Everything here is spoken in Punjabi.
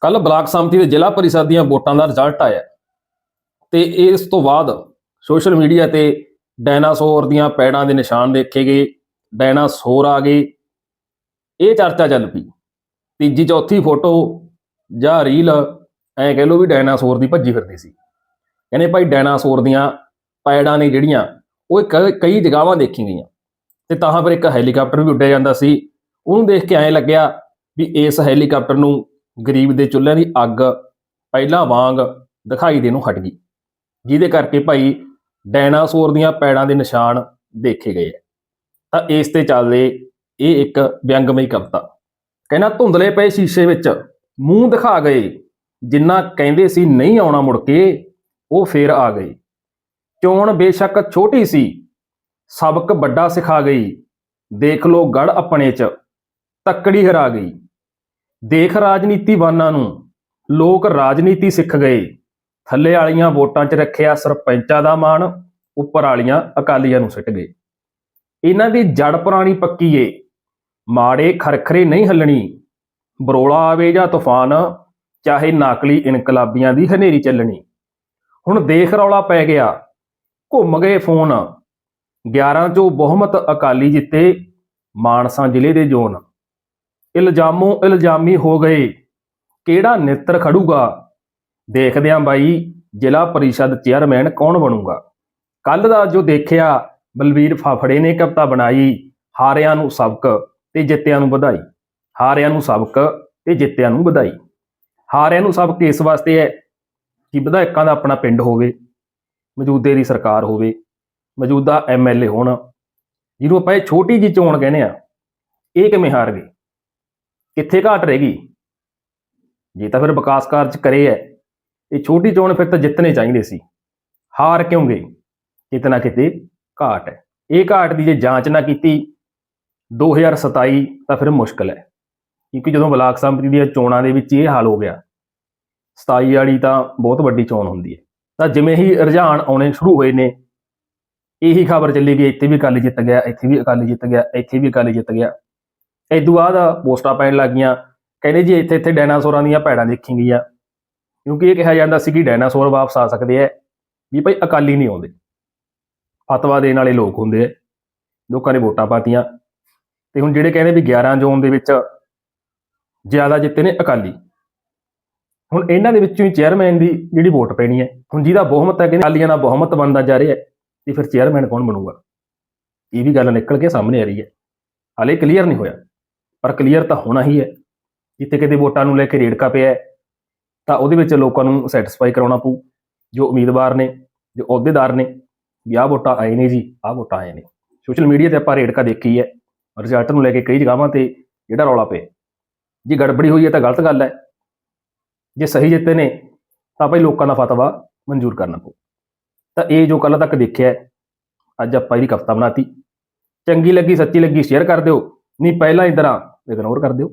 ਕੱਲ ਬਲਾਕ ਸੰਮਤੀ ਦੇ ਜ਼ਿਲ੍ਹਾ ਪਰਿਸ਼ਦ ਦੀਆਂ ਵੋਟਾਂ ਦਾ ਰਿਜ਼ਲਟ ਆਇਆ ਤੇ ਇਸ ਤੋਂ ਬਾਅਦ ਸੋਸ਼ਲ ਮੀਡੀਆ ਤੇ ਡਾਇਨਾਸੌਰ ਦੀਆਂ ਪੈੜਾਂ ਦੇ ਨਿਸ਼ਾਨ ਦੇਖੇ ਗਏ, ਡਾਇਨਾਸੌਰ ਆ ਗਏ, ਇਹ ਚਰਚਾ ਚੱਲ ਪਈ। ਤੀਜੀ ਚੌਥੀ ਫੋਟੋ ਜਾਂ ਰੀਲ ਐਂ ਕਹਿ ਲਓ ਵੀ ਡਾਇਨਾਸੌਰ ਦੀ ਭੱਜੀ ਫਿਰਦੀ ਸੀ। ਕਹਿੰਦੇ ਭਾਈ ਡਾਇਨਾਸੌਰ ਦੀਆਂ ਪੈੜਾਂ ਨੇ ਜਿਹੜੀਆਂ, ਉਹ ਕ- ਕਈ ਜਗਾਵਾਂ ਦੇਖੀ ਗਈਆਂ। ਤੇ ਤਾਂ ਫਿਰ ਇੱਕ ਹੈਲੀਕਾਪਟਰ ਵੀ ਉੱਡਿਆ ਜਾਂਦਾ ਸੀ। ਉਹਨੂੰ ਦੇਖ ਕੇ ਐਂ ਲੱਗਿਆ ਵੀ ਇਸ ਹੈਲੀਕਾਪਟਰ ਨੂੰ ਗਰੀਬ ਦੇ ਚੁੱਲ੍ਹਿਆਂ ਦੀ ਅੱਗ ਪਹਿਲਾਂ ਵਾਂਗ ਦਿਖਾਈ ਦੇ ਨੂੰ ਹਟ ਗਈ। ਜਿਹਦੇ ਕਰਕੇ ਭਾਈ ਡਾਇਨਾਸੌਰ ਦੀਆਂ ਪੈੜਾਂ ਦੇ ਨਿਸ਼ਾਨ ਦੇਖੇ ਗਏ ਆ। ਤਾਂ ਇਸ ਤੇ ਚੱਲਦੇ ਇਹ ਇੱਕ ਵਿਅੰਗਮਈ ਕਵਿਤਾ। ਕਹਿੰਦਾ, ਧੁੰਦਲੇ ਪਏ ਸ਼ੀਸ਼ੇ ਵਿੱਚ ਮੂੰਹ ਦਿਖਾ ਗਏ। ਜਿੰਨਾ ਕਹਿੰਦੇ ਸੀ ਨਹੀਂ ਆਉਣਾ ਮੁੜ ਕੇ, ਉਹ ਫੇਰ ਆ ਗਏ। ਚੋਣ ਬੇਸ਼ੱਕ ਛੋਟੀ ਸੀ, ਸਬਕ ਵੱਡਾ ਸਿਖਾ ਗਈ। ਦੇਖ ਲੋ ਗੜ ਆਪਣੇ ਚ, ਤੱਕੜੀ ਹਰਾ ਗਈ। ਦੇਖ ਰਾਜਨੀਤੀਵਾਨਾਂ ਨੂੰ। ਲੋਕ ਰਾਜਨੀਤੀ ਸਿੱਖ ਗਏ। ਥੱਲੇ ਵਾਲੀਆਂ ਵੋਟਾਂ 'ਚ ਰੱਖਿਆ ਸਰਪੰਚਾਂ ਦਾ ਮਾਣ, ਉੱਪਰ ਵਾਲੀਆਂ ਅਕਾਲੀਆਂ ਨੂੰ ਸਿੱਟ ਗਏ। ਇਹਨਾਂ ਦੀ ਜੜ ਪੁਰਾਣੀ ਪੱਕੀ ਏ। ਮਾੜੇ ਖਰਖਰੇ ਨਹੀਂ ਹੱਲਣੀ। ਬਰੋਲਾ ਆਵੇ ਜਾਂ ਤੂਫਾਨ, ਚਾਹੇ ਨਾਕਲੀ ਇਨਕਲਾਬੀਆਂ ਦੀ ਹਨੇਰੀ ਚੱਲਣੀ। ਹੁਣ ਦੇਖ ਰੌਲਾ ਪੈ ਗਿਆ। ਘੁੰਮ ਗਏ ਫੋਨ। 11 ਚੋਂ ਬਹੁਮਤ ਅਕਾਲੀ ਜਿੱਤੇ, ਮਾਨਸਾ ਜ਼ਿਲ੍ਹੇ ਦੇ ਜ਼ੋਨ। ਇਲਜ਼ਾਮੋਂ ਇਲਜ਼ਾਮੀ ਹੋ ਗਏ। ਕਿਹੜਾ ਨੇਤਰ ਖੜੂਗਾ? ਦੇਖਦੇ ਆਂ ਬਾਈ ਜ਼ਿਲ੍ਹਾ ਪਰਿਸ਼ਦ ਚੇਅਰਮੈਨ ਕੌਣ ਬਣੂਗਾ? ਕੱਲ ਦਾ ਜੋ ਦੇਖਿਆ, ਬਲਵੀਰ ਫਾਫੜੇ ਨੇ ਕਵਿਤਾ ਬਣਾਈ, ਹਾਰਿਆਂ ਨੂੰ ਸਬਕ ਤੇ ਜਿੱਤਿਆਂ ਨੂੰ ਵਧਾਈ। ਹਾਰਿਆਂ ਨੂੰ ਸਬਕ ਤੇ ਜਿੱਤਿਆਂ ਨੂੰ ਵਧਾਈ। ਹਾਰਿਆਂ ਨੂੰ ਸਬਕ ਇਸ ਵਾਸਤੇ ਹੈ ਕਿ ਵਿਧਾਇਕਾਂ ਦਾ ਆਪਣਾ ਪਿੰਡ ਹੋਵੇ, ਮੌਜੂਦੇ ਦੀ ਸਰਕਾਰ ਹੋਵੇ, ਮੌਜੂਦਾ ਐਮਐਲਏ ਹੋਣ। ਜਿਹਨੂੰ ਆਪਾਂ ਇਹ ਛੋਟੀ ਜੀ ਚੋਣ ਕਹਿੰਦੇ ਆ, ਇਹ ਕਿਵੇਂ ਹਾਰ ਗਏ ਕਿੱਥੇ ਘਾਟ ਰਹੇਗੀ ਜੇ ਤਾਂ ਫਿਰ ਵਿਕਾਸ ਕਾਰਜ ਕਰੇ ਹੈ ਇਹ ਛੋਟੀ ਚੋਣ ਫਿਰ ਤਾਂ ਜਿੱਤਣੇ ਚਾਹੀਦੇ ਸੀ। ਹਾਰ ਕਿਉਂ ਗਏ? ਕਿਤੇ ਨਾ ਕਿਤੇ ਘਾਟ ਹੈ ਇਹ ਘਾਟ ਦੀ ਜੇ ਜਾਂਚ ਨਾ ਕੀਤੀ 2027 ਤਾਂ ਫਿਰ ਮੁਸ਼ਕਲ ਹੈ ਕਿਉਂਕਿ ਜਦੋਂ ਬਲਾਕ ਸੰਮਤੀ ਦੀਆਂ ਚੋਣਾਂ ਦੇ ਵਿੱਚ ਇਹ ਹਾਲ ਹੋ ਗਿਆ 27 ਵਾਲੀ ਤਾਂ ਬਹੁਤ ਵੱਡੀ ਚੋਣ ਹੁੰਦੀ ਹੈ ਤਾਂ ਜਿਵੇਂ ਹੀ ਰੁਝਾਨ ਆਉਣੇ ਸ਼ੁਰੂ ਹੋਏ ਨੇ, ਇਹੀ ਖਬਰ ਚੱਲੀ ਗਈ ਇੱਥੇ ਵੀ ਅਕਾਲੀ ਜਿੱਤ ਗਿਆ, ਇੱਥੇ ਵੀ ਅਕਾਲੀ ਜਿੱਤ ਗਿਆ, ਇੱਥੇ ਵੀ ਅਕਾਲੀ ਜਿੱਤ ਗਿਆ। ਤੋਂ ਬਾਅਦ ਪੋਸਟਾਂ ਪੈਣ ਲੱਗੀਆਂ ਕਹਿੰਦੇ ਜੀ ਇੱਥੇ ਇੱਥੇ ਡਾਇਨਾਸੌਰਾਂ ਦੀਆਂ ਪੈੜਾਂ ਦੇਖੀ ਗਈਆਂ। ਕਿਉਂਕਿ ਇਹ ਕਿਹਾ ਜਾਂਦਾ ਸੀ ਕਿ ਡਾਇਨਾਸੌਰ ਵਾਪਸ ਆ ਸਕਦੇ ਆ ਵੀ ਭਾਈ ਅਕਾਲੀ ਨਹੀਂ ਆਉਂਦੇ। ਫਤਵਾ ਦੇਣ ਵਾਲੇ ਲੋਕ ਹੁੰਦੇ ਆ ਲੋਕਾਂ ਨੇ ਵੋਟਾਂ ਪਾਤੀਆਂ। ਤੇ ਹੁਣ ਜਿਹੜੇ ਕਹਿੰਦੇ ਵੀ 11 ਜ਼ੋਨ ਦੇ ਵਿੱਚ ਜ਼ਿਆਦਾ ਜਿੱਤੇ ਨੇ ਅਕਾਲੀ। ਹੁਣ ਇਹਨਾਂ ਦੇ ਵਿੱਚੋਂ ਹੀ ਚੇਅਰਮੈਨ ਦੀ ਜਿਹੜੀ ਵੋਟ ਪੈਣੀ ਹੈ ਹੁਣ ਜਿਹਦਾ ਬਹੁਮਤ ਹੈ ਕਿ ਅਕਾਲੀਆਂ ਦਾ ਬਹੁਮਤ ਬਣਦਾ ਜਾ ਰਿਹਾ ਹੈ ਤੇ ਫਿਰ ਚੇਅਰਮੈਨ ਕੌਣ ਬਣੂਗਾ? ਇਹ ਵੀ ਗੱਲ ਨਿਕਲ ਕੇ ਸਾਹਮਣੇ ਆ ਰਹੀ ਹੈ ਹਾਲੇ ਕਲੀਅਰ ਨਹੀਂ ਹੋਇਆ। ਪਰ ਕਲੀਅਰ ਤਾਂ ਹੋਣਾ ਹੀ ਹੈ। ਜਿੱਥੇ ਕਿਤੇ ਵੋਟਾਂ ਨੂੰ ਲੈ ਕੇ ਰੇੜਕਾ ਪਿਆ ਤਾਂ ਉਹਦੇ ਵਿੱਚ ਲੋਕਾਂ ਨੂੰ ਸੈਟੀਸਫਾਈ ਕਰਾਉਣਾ ਪਊ। ਜੋ ਉਮੀਦਵਾਰ ਨੇ, ਜੋ ਅਹੁਦੇਦਾਰ ਨੇ, ਵੀ ਆਹ ਵੋਟਾਂ ਆਏ ਨੇ ਜੀ, ਆਹ ਵੋਟਾਂ ਆਏ ਨੇ। ਸੋਸ਼ਲ ਮੀਡੀਆ ਤੇ ਆਪਾਂ ਰੇੜਕਾ ਦੇਖੀ ਹੈ ਰਿਜ਼ਲਟ ਨੂੰ ਲੈ ਕੇ ਕਈ ਜਗ੍ਹਾਵਾਂ ਤੇ ਜਿਹੜਾ ਰੌਲਾ ਪਿਆ। ਜੇ ਗੜਬੜੀ ਹੋਈ ਹੈ ਤਾਂ ਗਲਤ ਗੱਲ ਹੈ। ਜੇ ਸਹੀ ਜਿੱਤੇ ਨੇ, ਤਾਂ ਭਾਈ ਲੋਕਾਂ ਦਾ ਫਤਵਾ ਮਨਜ਼ੂਰ ਕਰਨਾ ਪਊ। ਤਾਂ ਇਹ ਜੋ ਕੱਲ ਤੱਕ ਦੇਖਿਆ ਅੱਜ ਆਪਾਂ ਇਹਦੀ ਕਵਿਤਾ ਬਣਾਤੀ। ਚੰਗੀ ਲੱਗੀ, ਸੱਚੀ ਲੱਗੀ ਸ਼ੇਅਰ ਕਰ ਦਿਓ। ਨਹੀਂ ਪਹਿਲਾਂ ਹੀ ਤਰ੍ਹਾਂ ਇਗਨੋਰ ਕਰ ਦਿਓ।